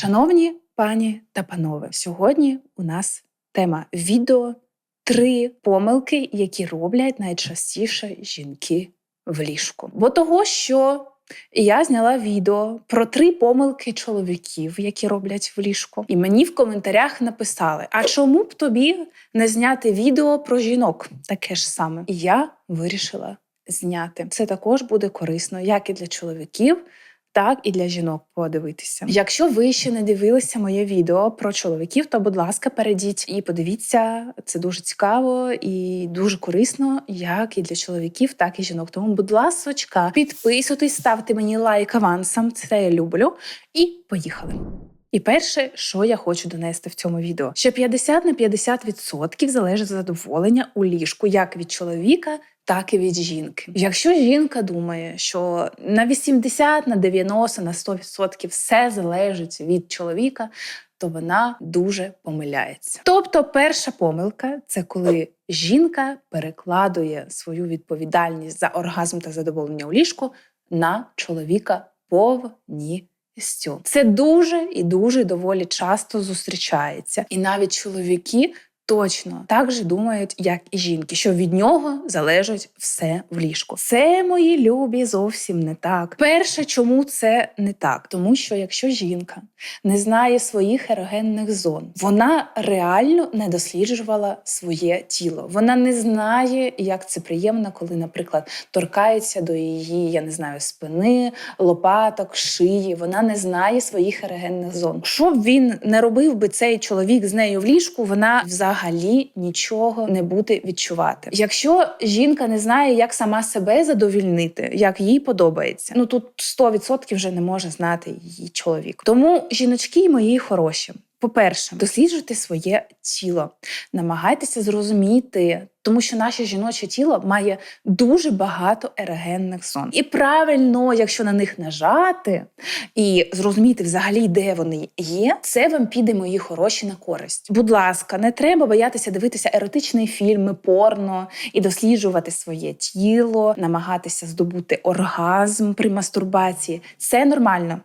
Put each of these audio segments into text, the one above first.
Шановні пані та панове, сьогодні у нас тема відео три помилки, які роблять найчастіше жінки в ліжку. Бо того, що я зняла відео про три помилки чоловіків, які роблять в ліжку, і мені в коментарях написали: а чому б тобі не зняти відео про жінок? Таке ж саме. І я вирішила зняти. Це також буде корисно як і для чоловіків, так і для жінок подивитися. Якщо ви ще не дивилися моє відео про чоловіків, то будь ласка, перейдіть і подивіться. Це дуже цікаво і дуже корисно, як і для чоловіків, так і жінок. Тому, будь ласочка, підписуйтесь, ставте мені лайк авансом. Це я люблю. І поїхали. І перше, що я хочу донести в цьому відео, що 50 на 50% залежить задоволення у ліжку як від чоловіка, так і від жінки. Якщо жінка думає, що на 80, на 90, на 100% все залежить від чоловіка, то вона дуже помиляється. Тобто, перша помилка це коли жінка перекладує свою відповідальність за оргазм та задоволення у ліжку на чоловіка повністю. Це дуже і дуже доволі часто зустрічається, і навіть чоловіки точно так же думають, як і жінки, що від нього залежить все в ліжку. Це мої любі зовсім не так. Перше, чому це не так? Тому що якщо жінка не знає своїх ерогенних зон, вона реально не досліджувала своє тіло. Вона не знає, як це приємно, коли, наприклад, торкається до її, я не знаю, спини, лопаток, шиї. Вона не знає своїх ерогенних зон. Що він не робив би цей чоловік з нею в ліжку, вона взагалі взагалі нічого не буде відчувати. Якщо жінка не знає, як сама себе задовільнити, як їй подобається, ну тут 100% вже не може знати її чоловік. Тому жіночки мої хороші. По-перше, досліджуйте своє тіло, намагайтеся зрозуміти, тому що наше жіноче тіло має дуже багато ерогенних зон. І правильно, якщо на них нажати і зрозуміти взагалі, де вони є, це вам піде мої хороші на користь. Будь ласка, не треба боятися дивитися еротичні фільми, порно і досліджувати своє тіло, намагатися здобути оргазм при мастурбації. Це нормально.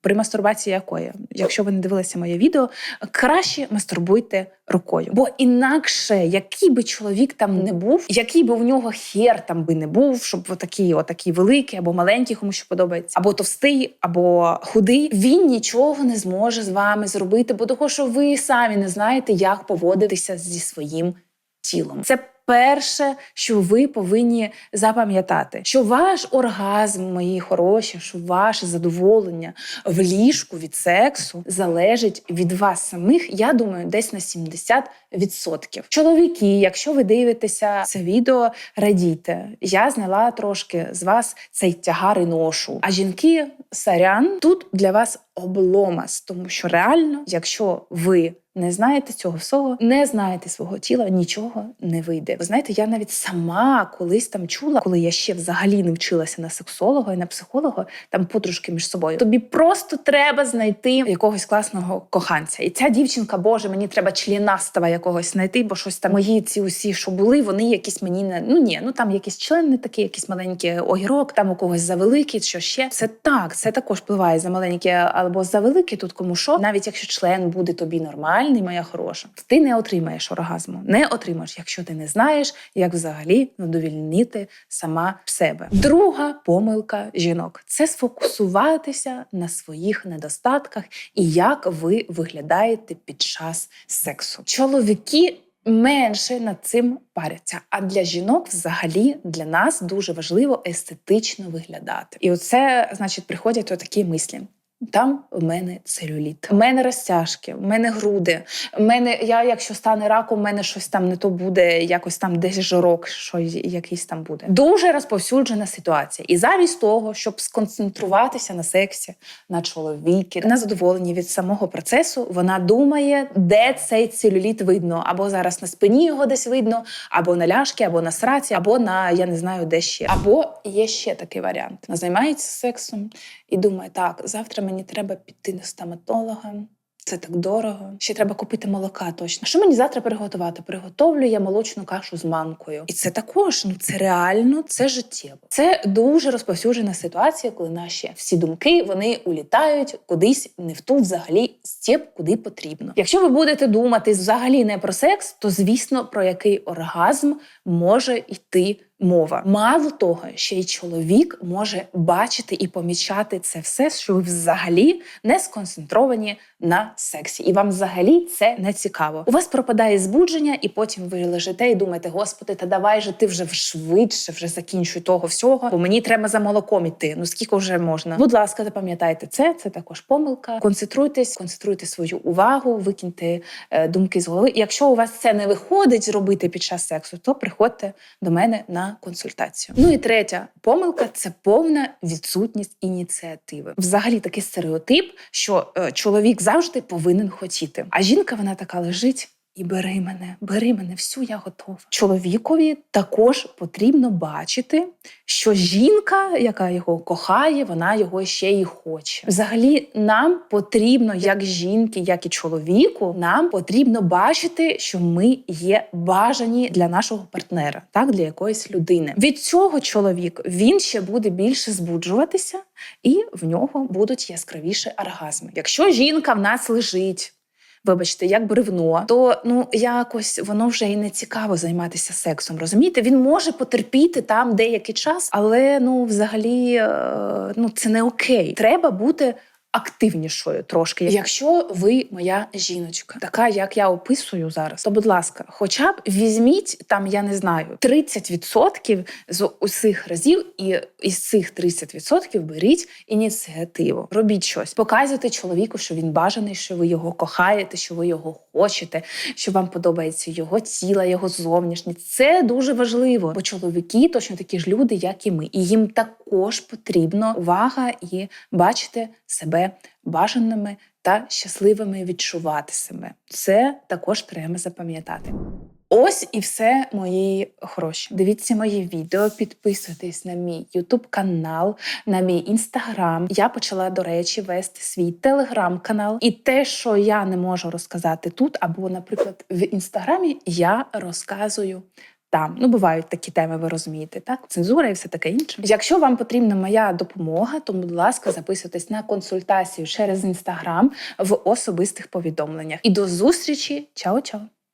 При мастурбації якої, якщо ви не дивилися моє відео, краще мастурбуйте рукою. Бо інакше, який би чоловік там не був, який би у нього хер там би не був, щоб отакий, отакий великий або маленький, кому що подобається, або товстий, або худий, він нічого не зможе з вами зробити, бо того, що ви самі не знаєте, як поводитися зі своїм тілом. Це перше, що ви повинні запам'ятати, що ваш оргазм, мої хороші, що ваше задоволення в ліжку від сексу залежить від вас самих. Я думаю, десь на 70%. Чоловіки, якщо ви дивитеся це відео, радійте. Я зняла трошки з вас цей тягар і ношу. А жінки, сарян, тут для вас обломас, тому що реально, якщо ви не знаєте цього всього, не знаєте свого тіла, нічого не вийде. Ви знаєте, я навіть сама колись там чула, коли я ще взагалі не вчилася на сексолога і на психолога, там подружки між собою. Тобі просто треба знайти якогось класного коханця. І ця дівчинка, боже, мені треба членастого якогось знайти, бо щось там мої ці усі, що були, вони якісь мені не ну ні, ну там якісь член не такий, якийсь маленький огірок, там у когось завеликий, що ще це так, це також впливає за маленькі або за великі. Тут кому що, навіть якщо член буде тобі нормальний, моя хороша, ти не отримаєш оргазму, не отримаєш, якщо ти не знаєш, як взагалі задовільнити сама себе. Друга помилка жінок це сфокусуватися на своїх недостатках і як ви виглядаєте під час сексу. Чоловіки. Менше над цим паряться. А для жінок, взагалі, для нас дуже важливо естетично виглядати. І оце, значить, приходять такі мислі. Там в мене целюліт, в мене розтяжки, в мене груди. В мене я, якщо стане раком, в мене щось там не то буде, якось там десь жирок, що якийсь там буде. Дуже розповсюджена ситуація. І замість того, щоб сконцентруватися на сексі, на чоловіки, на задоволенні від самого процесу, вона думає, де цей целюліт видно. Або зараз на спині його десь видно, або на ляшки, або на сраці, або на я не знаю, де ще. Або є ще такий варіант. Вона займається сексом і думає, так, завтра мені треба піти до стоматолога. Це так дорого. Ще треба купити молока точно. Що мені завтра приготувати? Приготовлю я молочну кашу з манкою. І це також ну це реально, це життєво. Це дуже розповсюджена ситуація, коли наші всі думки вони улітають кудись не в ту взагалі степ, куди потрібно. Якщо ви будете думати взагалі не про секс, то звісно про який оргазм може йти мова. Мало того, ще й чоловік може бачити і помічати це все, що ви взагалі не сконцентровані на сексі, і вам взагалі це не цікаво. У вас пропадає збудження, і потім ви лежите і думаєте, господи, та давай же ти вже швидше вже закінчуй того всього, бо мені треба за молоком іти. Ну скільки вже можна? Будь ласка, запам'ятайте це. Це також помилка. Концентруйтесь, концентруйте свою увагу, викиньте е, думки з голови. Якщо у вас це не виходить зробити під час сексу, то приходьте до мене на консультацію. Ну і третя помилка це повна відсутність ініціативи. Взагалі такий стереотип, що е, чоловік завжди повинен хотіти, а жінка вона така лежить. І бери мене, бери мене, всю я готова. Чоловікові також потрібно бачити, що жінка, яка його кохає, вона його ще й хоче. Взагалі, нам потрібно, як жінки, як і чоловіку, нам потрібно бачити, що ми є бажані для нашого партнера, так для якоїсь людини. Від цього чоловік він ще буде більше збуджуватися, і в нього будуть яскравіші оргазми. Якщо жінка в нас лежить вибачте, як бревно, то ну якось воно вже і не цікаво займатися сексом. Розумієте? Він може потерпіти там деякий час, але ну взагалі е, ну це не окей. Треба бути. Активнішою трошки, якщо ви моя жіночка, така як я описую зараз, то будь ласка, хоча б візьміть там, я не знаю, 30% з усіх разів, і із цих 30% беріть ініціативу. Робіть щось, показуйте чоловіку, що він бажаний, що ви його кохаєте, що ви його хочете, що вам подобається його тіло, його зовнішність. Це дуже важливо, бо чоловіки точно такі ж люди, як і ми, і їм також потрібна увага і бачити себе бажаними та щасливими відчувати себе. Це також треба запам'ятати. Ось і все мої хороші. Дивіться мої відео, підписуйтесь на мій Ютуб канал, на мій інстаграм. Я почала, до речі, вести свій телеграм-канал. І те, що я не можу розказати тут, або, наприклад, в інстаграмі я розказую. Там ну бувають такі теми, ви розумієте, так цензура і все таке інше. Якщо вам потрібна моя допомога, то будь ласка, записуйтесь на консультацію через інстаграм в особистих повідомленнях. І до зустрічі, чао-чао!